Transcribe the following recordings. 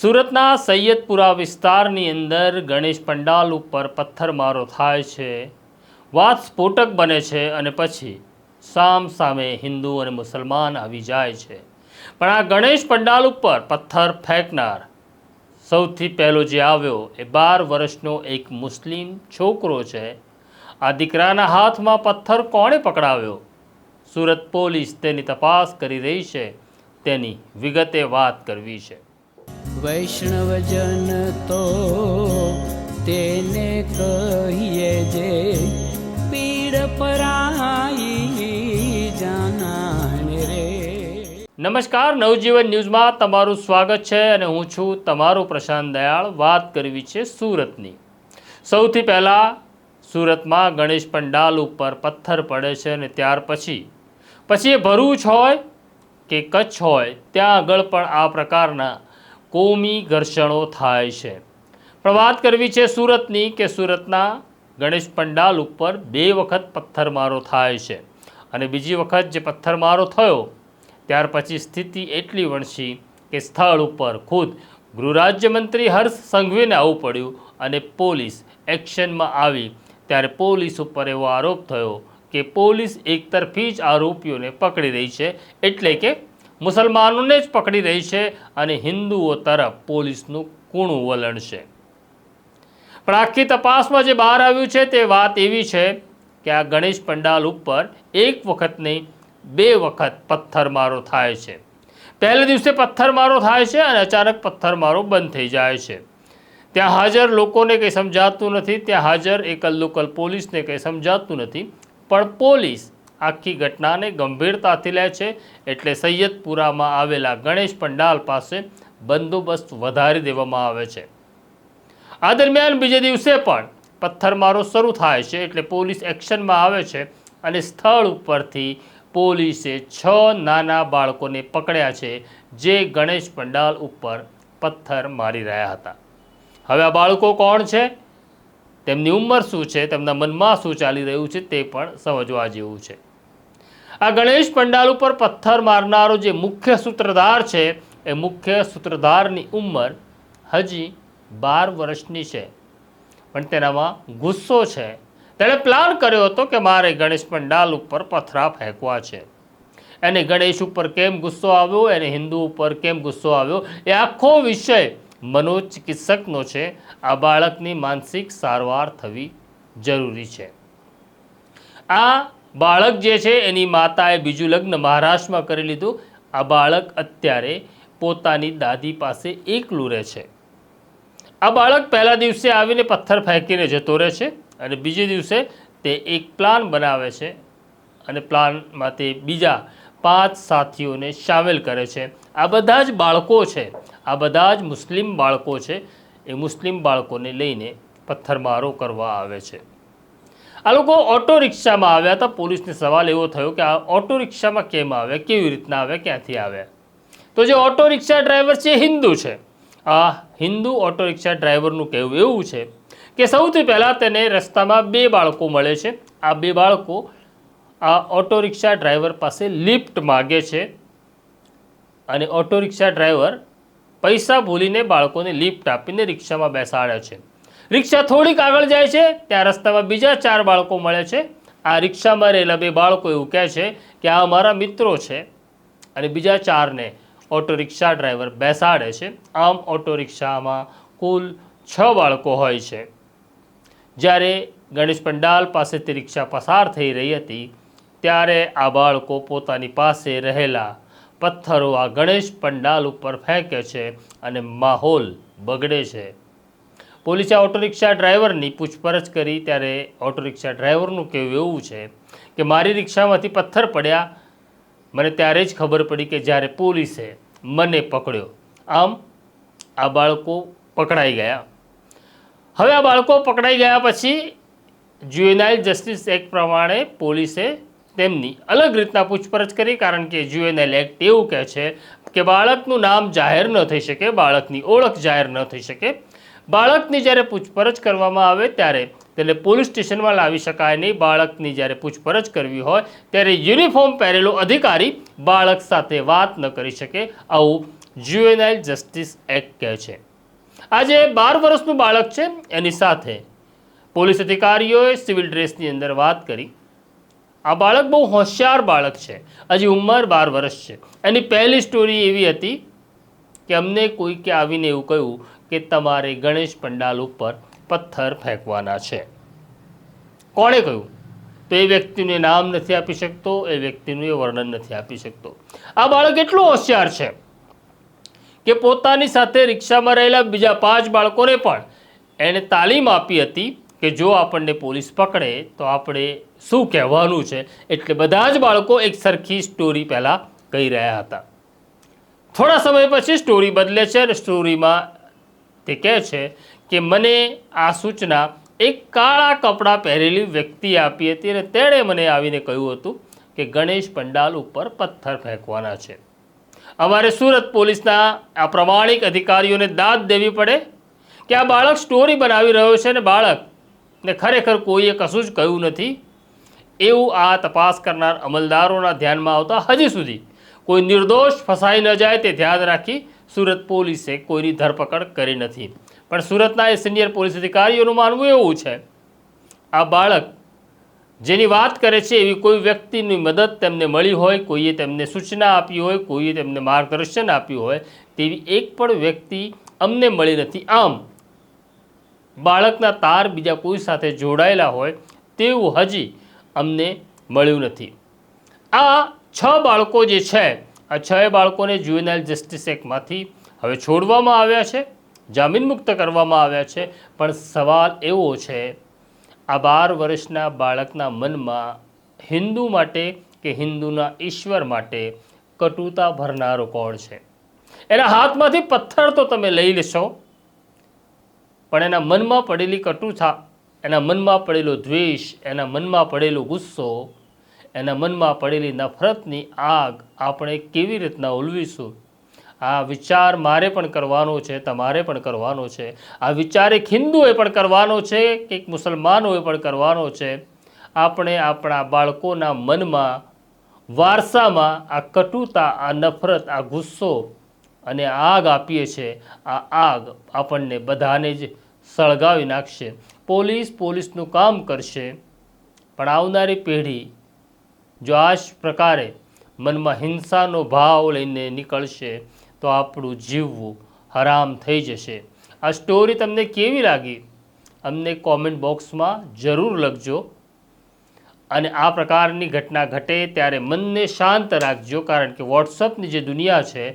સુરતના સૈયદપુરા વિસ્તારની અંદર ગણેશ પંડાલ ઉપર પથ્થરમારો થાય છે, વાત સ્ફોટક બને છે અને પછી સામ સામે હિન્દુ અને મુસલમાન આવી જાય છે. પણ આ ગણેશ પંડાલ ઉપર પથ્થર ફેંકનાર સૌથી પહેલો જે આવ્યો એ બાર વર્ષનો એક મુસ્લિમ છોકરો છે. આ દીકરાના હાથમાં પથ્થર કોણે પકડાવ્યો? સુરત પોલીસ તેની તપાસ કરી રહી છે. તેની વિગતે વાત કરવી છે. વૈષ્ણવજન તો તેને કહીએ જે પીડ પરાઈ જાનાને રે. નમસ્કાર, નવજીવન ન્યૂઝમાં તમારું સ્વાગત છે અને હું છું તમારો પ્રશાંત દયાળ. વાત કરવી છે સુરતની. સૌથી પહેલાં સુરતમાં ગણેશ પંડાલ ઉપર પથ્થર પડે છે અને ત્યાર પછી પછી એ ભરૂચ હોય કે કચ્છ હોય, ત્યાં આગળ પણ આ પ્રકારના કોમી ઘર્ષણો થાય છે. પણ વાત કરવી છે સુરતની કે સુરતના ગણેશ પંડાલ ઉપર બે વખત પથ્થરમારો થાય છે. અને બીજી વખત જે પથ્થરમારો થયો, ત્યાર પછી સ્થિતિ એટલી વણસી કે સ્થળ ઉપર ખુદ ગૃહરાજ્યમંત્રી હર્ષ સંઘવીને આવવું પડ્યું અને પોલીસ એક્શનમાં આવી. ત્યારે પોલીસ ઉપર એવો આરોપ થયો કે પોલીસ એકતરફી જ આરોપીઓને પકડી રહી છે, એટલે કે મુસલમાનોને જ પકડી રહી છે અને હિન્દુઓ તરફ પોલીસનું કૂણું વલણ છે પણ આખી તપાસમાં જે બહાર આવ્યું છે તે વાત એવી છે કે આ ગણેશ પંડાલ ઉપર એક વખત નહીં બે વખત પથ્થરમારો થાય છે. પહેલે દિવસે પથ્થરમારો થાય છે અને અચાનક પથ્થરમારો બંધ થઈ જાય છે. ત્યાં હાજર લોકોને કંઈ સમજાતું નથી, ત્યાં હાજર એકલ લોકલ પોલીસને કંઈ સમજાતું નથી, પણ પોલીસ આખી ઘટનાને ગંભીરતાથી લે છે એટલે સૈયદપુરામાં આવેલા ગણેશ પંડાલ પાસે બંદોબસ્ત વધારી દેવામાં આવે છે. આ દરમિયાન બીજે દિવસે પણ પથ્થરમારો શરૂ થાય છે એટલે પોલીસ એક્શનમાં આવે છે અને સ્થળ ઉપરથી પોલીસે છ નાના બાળકોને પકડ્યા છે જે ગણેશ પંડાલ ઉપર પથ્થર મારી રહ્યા હતા. હવે આ બાળકો કોણ છે? તેમની ઉંમર શું છે? તેમના મનમાં શું ચાલી રહ્યું છે તે પણ સમજવા જેવું છે. આ ગણેશ પંડાલ ઉપર પથ્થર મારનારો જે મુખ્ય સૂત્રધાર છે, એ મુખ્ય સૂત્રધારની ઉંમર હજી બાર વર્ષની છે. પણ તેનામાં ગુસ્સો છે. તેણે પ્લાન કર્યો હતો કે મારે ગણેશ પંડાલ ઉપર પથરા ફેંકવા છે. એને ગણેશ ઉપર કેમ ગુસ્સો આવ્યો? એને હિન્દુ ઉપર કેમ ગુસ્સો આવ્યો? એ આખો વિષય મનોચિકિત્સકનો છે. આ બાળકની માનસિક સારવાર થવી જરૂરી છે. આ બાળક જે છે, એની માતાએ બીજું લગ્ન મહારાષ્ટ્રમાં કરી લીધું. આ બાળક અત્યારે પોતાની દાદી પાસે એકલું રહે છે. આ બાળક પહેલા દિવસે આવીને પથ્થર ફેંકીને જતો રહે છે અને બીજે દિવસે તે એક પ્લાન બનાવે છે અને પ્લાનમાં તે બીજા પાંચ સાથીઓને સામેલ કરે છે. આ બધા જ બાળકો છે. આ બધા જ મુસ્લિમ બાળકો છે. એ મુસ્લિમ બાળકોને લઈને પથ્થરમારો કરવા આવે છે. આ લોકો ઓટો રિક્ષામાં આવ્યા હતા. પોલીસને સવાલ એવો થયો કે આ ઓટો રિક્ષામાં કેમ આવ્યા કેવી રીતના આવ્યા ક્યાંથી આવ્યા તો જે ઓટો રિક્ષા ડ્રાઈવર છે હિન્દુ છે. આ હિન્દુ ઓટો રિક્ષા ડ્રાઈવરનું કહેવું એવું છે કે સૌથી પહેલાં તેને રસ્તામાં બે બાળકો મળે છે. આ બે બાળકો આ ઓટો રિક્ષા ડ્રાઈવર પાસે લિફ્ટ માગે છે અને ઓટો રિક્ષા ડ્રાઈવર પૈસા ભૂલીને બાળકોને લિફ્ટ આપીને રિક્ષામાં બેસાડે છે. રિક્ષા થોડીક આગળ જાય છે, ત્યાં રસ્તામાં બીજા ચાર બાળકો મળે છે. આ રિક્ષામાં રહેલા બે બાળકો એવું કહે છે કે આ અમારા મિત્રો છે અને બીજા ચારને ઓટો રિક્ષા ડ્રાઈવર બેસાડે છે. આમ ઓટો રિક્ષામાં કુલ છ બાળકો હોય છે. જ્યારે ગણેશ પંડાલ પાસેથી રિક્ષા પસાર થઈ રહી હતી, ત્યારે આ બાળકો પોતાની પાસે રહેલા પથ્થરો આ ગણેશ પંડાલ ઉપર ફેંકે છે અને માહોલ બગડે છે. પોલીસે ઓટો રિક્ષા ડ્રાઈવરની પૂછપરછ કરી ત્યારે ઓટો રિક્ષા ડ્રાઈવરનું કહેવું એવું છે કે મારી રિક્ષામાંથી પથ્થર પડ્યા. મને ત્યારે જ ખબર પડી કે જ્યારે પોલીસે મને પકડ્યો. આમ આ બાળકો પકડાઈ ગયા. હવે આ બાળકો પકડાઈ ગયા પછી જ્યુએનાઇલ જસ્ટિસ એક્ટ પ્રમાણે પોલીસે તેમની અલગ રીતના પૂછપરછ કરી, કારણ કે જ્યુએનાઇલ એક્ટ એવું કહે છે કે બાળકનું નામ જાહેર ન થઈ શકે, બાળકની ઓળખ જાહેર ન થઈ શકે. બાળકની જ્યારે પૂછપરછ કરવામાં આવે ત્યારે તેને પોલીસ સ્ટેશનમાં લાવી શકાય નહીં. બાળકની જ્યારે પૂછપરછ કરવી હોય ત્યારે યુનિફોર્મ પહેરેલો અધિકારી બાળક સાથે વાત ન કરી શકે. આવું જ્યુએનાઇલ જસ્ટિસ એક્ટ કહે છે. આજે બાર વર્ષનું બાળક છે. એની સાથે પોલીસ અધિકારીઓએ સિવિલ ડ્રેસની અંદર વાત કરી. આ બાળક બહુ હોશિયાર બાળક છે. હજી ઉંમર બાર વર્ષ છે. એની પહેલી સ્ટોરી એવી હતી કે અમને કોઈકે આવીને એવું કહ્યું કે તમારે ગણેશ પંડાલ ઉપર પથ્થર ફેંકવાના છે. કોણે કહ્યું? તો એ વ્યક્તિનું નામ નથી આપી શકતો, એ વ્યક્તિનું એ વર્ણન નથી આપી શકતો. આ બાળક એટલું હોશિયાર છે કે પોતાની સાથે રિક્ષામાં રહેલા બીજા પાંચ બાળકોને પણ એણે તાલીમ આપી હતી કે જો આપણને પોલીસ પકડે તો આપણે શું કહેવાનું છે? એટલે બધા જ બાળકો એક સરખી સ્ટોરી પહેલાં કહી રહ્યા હતા. થોડા સમય પછી સ્ટોરી બદલે છે અને સ્ટોરીમાં તે કહે છે કે મને આ સૂચના એક કાળા કપડાં પહેરેલી વ્યક્તિ આપી હતી અને તેણે મને આવીને કહ્યું હતું કે ગણેશ પંડાલ ઉપર પથ્થર ફેંકવાના છે. અમારે સુરત પોલીસના આ પ્રમાણિક અધિકારીઓને દાદ દેવી પડે કે આ બાળક સ્ટોરી બનાવી રહ્યો છે ને બાળકને ખરેખર કોઈએ કશું જ કહ્યું નથી. એવું આ તપાસ કરનાર અમલદારોના ધ્યાનમાં આવતા હજી સુધી કોઈ નિર્દોષ ફસાઈ ન જાય તે ધ્યાન રાખી સુરત પોલીસે કોઈની ધરપકડ કરી નથી. પણ સુરતના એ સિનિયર પોલીસ અધિકારીઓનું માનવું એવું છે, આ બાળક જેની વાત કરે છે એવી કોઈ વ્યક્તિની મદદ તેમને મળી હોય, કોઈએ તેમને સૂચના આપી હોય, કોઈએ તેમને માર્ગદર્શન આપ્યું હોય, તેવી એક પણ વ્યક્તિ અમને મળી નથી. આમ, બાળકના તાર બીજા કોઈ સાથે જોડાયેલા હોય તેવું હજી અમને મળ્યું નથી. આ છ બાળકો જે છે આ છ બાળકોને જ્યુએનાઇલ જસ્ટિસ એક્ટમાંથી હવે છોડવામાં આવ્યા છે, જામીન મુક્ત કરવામાં આવ્યા છે, પણ સવાલ એવો છે, આ બાર વર્ષના બાળકના મનમાં હિન્દુ માટે કે હિન્દુના ઈશ્વર માટે કટુતા ભરનારો કોણ છે? એના હાથમાંથી પથ્થર તો તમે લઈ લેશો, પણ એના મનમાં પડેલી કટુતા, એના મનમાં પડેલો દ્વેષ, એના મનમાં પડેલો ગુસ્સો એના મનમાં પડેલી નફરતની આગ આપણે કેવી રીતના ઉલવીશું? આ વિચાર મારે પણ કરવાનો છે, તમારે પણ કરવાનો છે. આ વિચાર એક હિન્દુએ પણ કરવાનો છે, કે એક મુસલમાનોએ પણ કરવાનો છે. આપણે આપણા બાળકોના મનમાં, વારસામાં આ કટુતા, આ નફરત, આ ગુસ્સો અને આગ આપીએ છીએ આ આગ આપણને બધાને જ સળગાવી નાખશે. પોલીસ પોલીસનું કામ કરશે. પણ આવનારી પેઢી જો આ જ પ્રકારે મનમાં હિંસાનો ભાવ લઈને નીકળશે, તો આપણું જીવવું હરામ થઈ જશે. આ સ્ટોરી તમને કેવી લાગી? અમને કોમેન્ટ બોક્સમાં જરૂર લખજો. અને આ પ્રકારની ઘટના ઘટે ત્યારે મનને શાંત રાખજો, કારણ કે વોટ્સઅપની જે દુનિયા છે,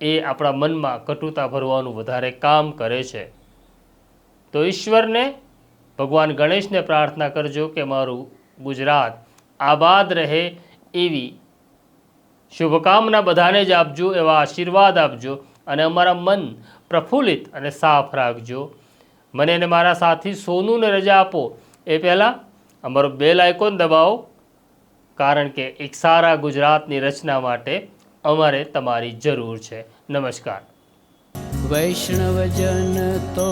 એ આપણા મનમાં કટુતા ભરવાનું વધારે કામ કરે છે. તો ઈશ્વરને, ભગવાન ગણેશને પ્રાર્થના કરજો કે મારું ગુજરાત આબાદ રહે એવી શુભકામના બધાને જ આપજો, એવા આશીર્વાદ આપજો અને અમારા મન પ્રફુલ્લિત અને સાફ રાખજો. મને અને મારા સાથી સોનુને રજા આપો. એ પહેલાં અમારો બેલ આઇકોન દબાવો, કારણ કે એક સારા ગુજરાતની રચના માટે અમારે તમારી જરૂર છે. નમસ્કાર. વૈષ્ણવજન તો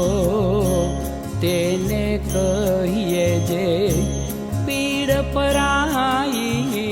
તેને કહીએ જે પીડ પરાઈ